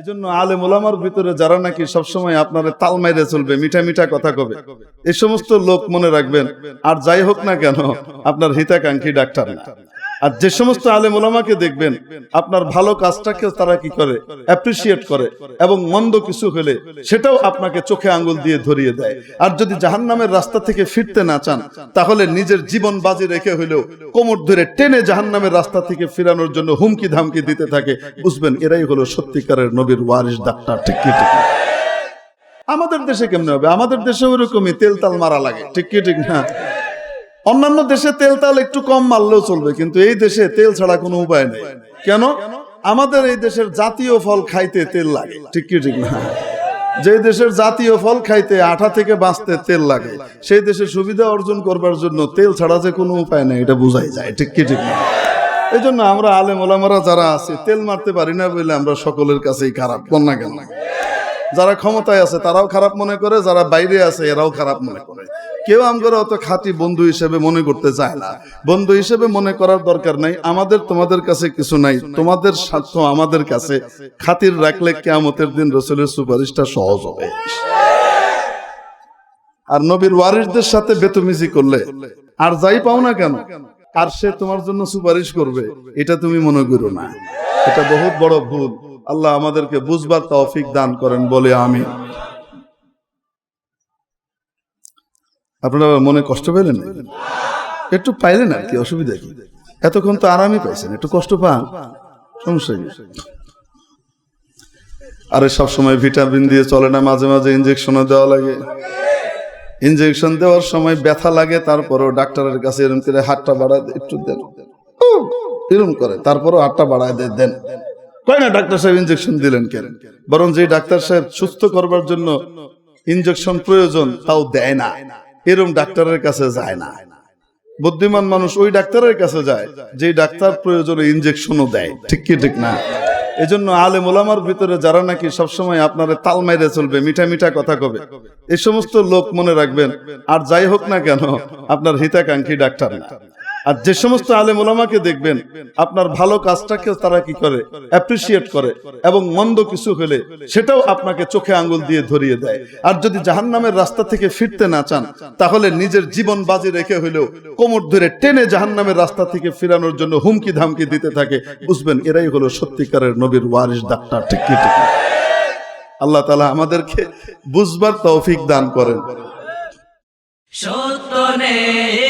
এজন্য আলে মোলামার ভিতরে যারা নাকি সবসময় আপনারা তাল মাইরে চলবে, মিঠা মিঠা কথা কবে? এই সমস্ত লোক মনে রাখবেন, আর যাই হোক না কেন, আপনার হিতাকাঙ্ক্ষী ডাক্তার আর যে সমস্ত আলেম ওলামাকে দেখবেন, আপনার ভালো কাজটাকে তারা কি করে? অ্যাপ্রিসিয়েট করে এবং মন্দ কিছু হলে সেটাও আপনাকে চোখে আঙ্গুল দিয়ে ধরিয়ে দেয়। আর যদি জাহান্নামের রাস্তা থেকে ফিরতে না চান, তাহলে নিজের জীবন বাজি রেখে হইলেও কোমর ধরে টেনে জাহান্নামের রাস্তা থেকে ফিরানোর জন্য হুমকি ধামকি দিতে থাকে। বুঝবেন, এরাই হলো সত্যিকারের নবীর ওয়ারিস ডাক্তার। ঠিক ঠিক আমাদের দেশে কেমনে হবে? আমাদের দেশে ওরকমই তেল তাল মারা লাগে। ঠিক কি, ঠিক না? অন্যান্য দেশে তেল তাল একটু কম মারলেও চলবে, কিন্তু এই দেশে তেল ছাড়া কোনো উপায় নেই। কেন? আমাদের এই দেশের জাতীয় ফল খাইতে তেল লাগে। ঠিক কি, ঠিক না? যে দেশের জাতীয় ফল খাইতে আঠা থেকে বাঁচতে তেল লাগে, সেই দেশে সুবিধা অর্জন করবার জন্য তেল ছাড়া যে কোনো উপায় নেই, এটা বোঝাই যায়। ঠিক কি, ঠিক না? এই জন্য আমরা আলেম ওলামারা যারা আছে, তেল মারতে পারি না বলে আমরা সকলের কাছেই খারাপ কন্যা কেন? যারা ক্ষমতায় আছে, তারাও খারাপ মনে করে, যারা বাইরে আছে, এরাও খারাপ মনে করে। কেউ আমরা অত খাঁটি বন্ধু হিসেবে মনে করতে চায় না। বন্ধু হিসেবে মনে করার দরকার নাই। আমাদের তোমাদের কাছে কিছু নাই। তোমাদের স্বার্থ আমাদের কাছে। খাতির রাখলে কেয়ামতের দিন রসুলের সুপারিশটা সহজ হবে। আর নবীর ওয়ারিসদের সাথে বেতমিজি করলে, আর যাই পাও না কেন, আর সে তোমার জন্য সুপারিশ করবে, এটা তুমি মনে করো না। এটা বহুত বড় ভুল। আল্লাহ আমাদেরকে বুঝবার তৌফিক দান করেন। বলে আমি আপনারা মনে কষ্ট পেলেন একটু পাইলেন আর কি অসুবিধা কি? এতক্ষণ তো আরামই পাইছেন একটু কষ্ট পান? সমস্যা আরে সব সময় ভিটামিন দিয়ে চলে না মাঝে মাঝে ইনজেকশনও দেওয়া লাগে। ইনজেকশন দেওয়ার সময় ব্যথা লাগে তারপরও ডাক্তারের কাছে এরকম করে হাতটা বাড়ায় একটু দেন। উহ, এরকম করে তারপরও হাতটা বাড়ায় দেয়, দেন। কয় না ডাক্তার সাহেব ইনজেকশন দিলেন কেন? বরং যে ডাক্তার সাহেব সুস্থ করবার জন্য ইনজেকশন প্রয়োজন তাও দেয় না। এরকম ডাক্তারের কাছে যায় না। বুদ্ধিমান মানুষ ওই ডাক্তারের কাছে যায় যে ডাক্তার প্রয়োজনে ইনজেকশনও দেয়। ঠিক কি, ঠিক না? এজন্য আলে মোলামার ভিতরে যারা নাকি সবসময় আপনার তাল মাইরে চলবে, মিঠা মিঠা কথা কবে এই সমস্ত লোক মনে রাখবেন, আর যাই হোক না কেন, আপনার হিতাকাঙ্ক্ষী ডাক্তার না। আর যে সমস্ত আলেম ওলামাকে দেখবেন, আপনার ভালো কাজটাকে তারা কি করে? অ্যাপ্রিসিয়েট করে এবং মন্দ কিছু হলে সেটাও আপনাকে চোখে আঙ্গুল দিয়ে ধরিয়ে দেয়। আর যদি জাহান্নামের রাস্তা থেকে ফিরতে না চান, তাহলে নিজের জীবন বাজি রেখে হইলেও কোমর ধরে টেনে জাহান্নামের রাস্তা থেকে ফিরানোর জন্য হুমকি ধামকি দিতে থাকে। বুঝবেন, এরাই হলো সত্যিকারের নবীর ওয়ারিস ডাক্তার। ঠিক ঠিক আল্লাহ তালা আমাদেরকে বুঝবার তৌফিক দান করেন। সত্যনের